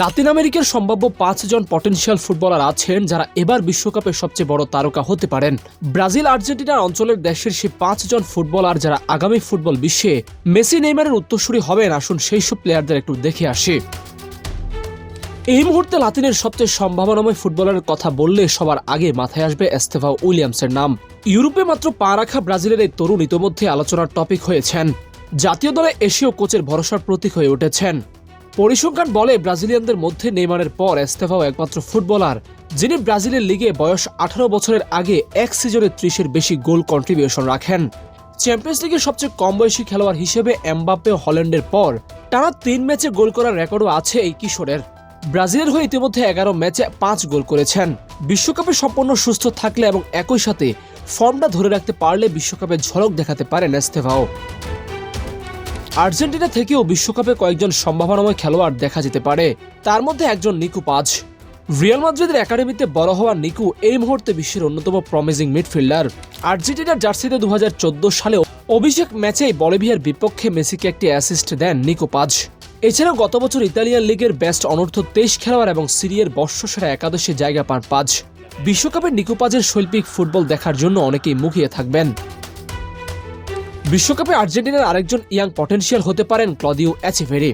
লাতিন আমেরিকার সম্ভাব্য পাঁচজন পটেনশিয়াল ফুটবলার আছেন যারা এবার বিশ্বকাপের সবচেয়ে বড় তারকা হতে পারেন। ব্রাজিল, আর্জেন্টিনার অঞ্চলের দেশের সেই পাঁচজন ফুটবলার যারা আগামী ফুটবল বিশ্বে মেসি, নেইমারের উত্তরসূরি হবেন। আসুন সেই সব প্লেয়ারদের একটু দেখে আসি। এই মুহূর্তে লাতিনের সবচেয়ে সম্ভাবনাময় ফুটবলারের কথা বললে সবার আগে মাথায় আসবে এস্তেভা উইলিয়ামসের নাম। ইউরোপে মাত্র পা রাখা ব্রাজিলের এই তরুণ ইতোমধ্যে আলোচনার টপিক হয়েছেন। জাতীয় দলে এশীয় কোচের ভরসার প্রতীক হয়ে উঠেছেন। পরিসংখ্যান বলে ব্রাজিলিয়ানদের মধ্যে নেইমারের পর এস্তেফাও একমাত্র ফুটবলার, যিনি ব্রাজিলের লিগে বয়স আঠারো বছরের আগে এক সিজনে ত্রিশের বেশি গোল কন্ট্রিবিউশন রাখেন। চ্যাম্পিয়ন্স লিগের সবচেয়ে কম বয়সী খেলোয়াড় হিসেবে এমবাপ্পে হল্যান্ডের পর টানা তিন ম্যাচে গোল করার রেকর্ডও আছে এই কিশোরের। ব্রাজিলের হয়ে ইতিমধ্যে এগারো ম্যাচে পাঁচ গোল করেছেন। বিশ্বকাপে সম্পূর্ণ সুস্থ থাকলে এবং একই সাথে ফর্মটা ধরে রাখতে পারলে বিশ্বকাপে ঝলক দেখাতে পারেন এস্তেভাও আর্জেন্টিনা থেকেও বিশ্বকাপে কয়েকজন সম্ভাবনাময় খেলোয়াড় দেখা যেতে পারে। তার মধ্যে একজন নিকু পাজ। রিয়াল মাদ্রিদের একাডেমিতে বড় হওয়া নিকু এই মুহূর্তে বিশ্বের অন্যতম প্রমিজিং মিডফিল্ডার আর্জেন্টিনার জার্সিতে দু সালে অভিষেক ম্যাচেই বলিভিয়ার বিপক্ষে মেসিকে একটি অ্যাসিস্ট দেন নিকো পাজ। এছাড়াও গত বছর ইতালিয়ান লিগের বেস্ট অনূর্ধ্ব তেইশ খেলোয়াড় এবং সিরিয়ার বর্ষসেরা একাদশে জায়গা পান পাজ। বিশ্বকাপে নিকোপাজের শৈল্পিক ফুটবল দেখার জন্য অনেকেই মুখিয়ে থাকবেন। বিশ্বকাপে আর্জেন্টিনার আরেকজন ইয়াং পটেনশিয়াল হতে পারেন ক্লদিও অ্যাচেভেরি।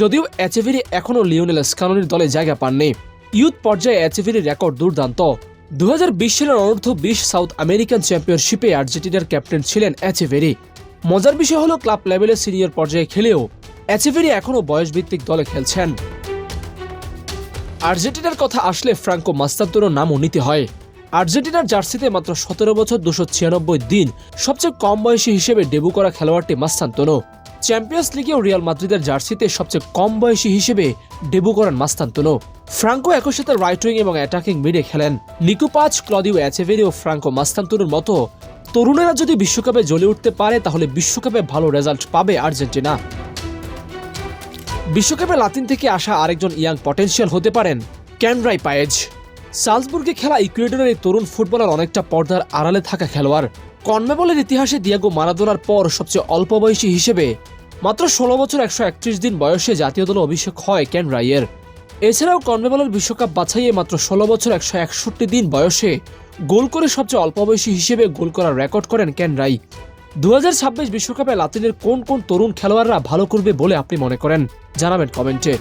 যদিও অ্যাচেভেরি এখনও লিওনেল স্কালোনির দলে জায়গা পাননি। ইউথ পর্যায়ে অ্যাচেভেরির রেকর্ড দুর্দান্ত। দু হাজার বিশ সালের অনূর্ধ্ব বিশ সাউথ আমেরিকান চ্যাম্পিয়নশিপে আর্জেন্টিনার ক্যাপ্টেন ছিলেন অ্যাচেভেরি। মজার বিষয় হলো ক্লাব লেভেলে সিনিয়র পর্যায়ে খেলেও অ্যাচেভেরি এখনও বয়সভিত্তিক দলে খেলছেন। আর্জেন্টিনার কথা আসলে ফ্রাঙ্কো মাস্তান্তোরও নামও নিতে হয়। আর্জেন্টিনার জার্সিতে মাত্র সতেরো বছর দুশো ছিয়ানব্বই দিন, সবচেয়ে কম বয়সী হিসেবে ডেবু করা খেলোয়াড়টি মাস্তান্তনো চ্যাম্পিয়ন্স লিগেও রিয়াল মাদ্রিদের জার্সিতে সবচেয়ে কম বয়সী হিসেবে ডেবু করেন মাস্তান্তনো ফ্রাঙ্কো একই সাথে রাইট উইং এবং অ্যাটাকিং মিডে খেলেন। নিকু পাঁচ, ক্লদিও অ্যাচেভেরি ও ফ্রাঙ্কো মাস্তান্তনোর মতো। তরুণেরা যদি বিশ্বকাপে জ্বলে উঠতে পারে, তাহলে বিশ্বকাপে ভালো রেজাল্ট পাবে আর্জেন্টিনা। বিশ্বকাপে লাতিন থেকে আসা আরেকজন ইয়াং পটেনশিয়াল হতে পারেন ক্যানরাই পায়েজ। সালসবুর্গে খেলা ইকুয়েডরের এই তরুণ ফুটবলার অনেকটা পর্দার আড়ালে থাকা খেলোয়াড়। কনমেবলের ইতিহাসে দিয়াগো মারাদোনার পর সবচেয়ে অল্প বয়সী হিসেবে মাত্র ষোলো বছর একশো একত্রিশ দিন বয়সে জাতীয় দলে অভিষেক হয় ক্যান রাইয়ের। এছাড়াও কনমেবলের বিশ্বকাপ বাছাইয়ে মাত্র ষোলো বছর একশো একষট্টি দিন বয়সে গোল করে সবচেয়ে অল্প বয়সী হিসেবে গোল করার রেকর্ড করেন ক্যান রাই। দু বিশ্বকাপে লাতিনের কোন কোন তরুণ খেলোয়াড়রা ভালো করবে বলে আপনি মনে করেন? জানাবেন কমেন্টে।